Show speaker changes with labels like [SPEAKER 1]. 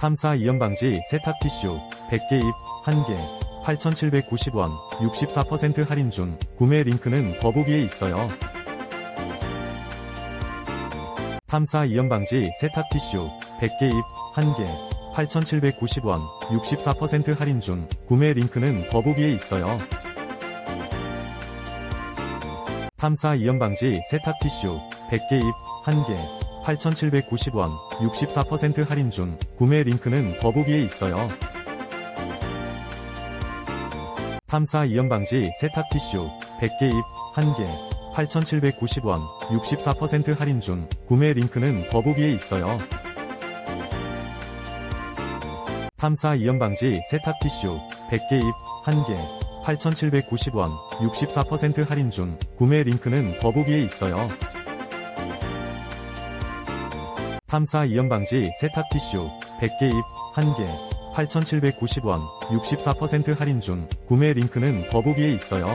[SPEAKER 1] 탐사 이연방지 세탁 티슈 100개 입 1개 8,790원 64% 할인 중 구매 링크는 더보기에 있어요. 탐사 이연방지 세탁 티슈 100개 입 1개 8,790원 64% 할인 중 구매 링크는 더보기에 있어요. 탐사 이연방지 세탁 티슈 100개 입 1개 8,790원 64% 할인 중 구매 링크는 더보기에 있어요. 탐사 이연방지 세탁 티슈 100개 입 1개 8,790원 64% 할인 중 구매 링크는 더보기에 있어요. 탐사 이연방지 세탁 티슈 100개 입 1개 8,790원 64% 할인 중 구매 링크는 더보기에 있어요. 탐사 이연방지 세탁 티슈 100개 입 1개 8,790원 64% 할인 중 구매 링크는 더보기에 있어요.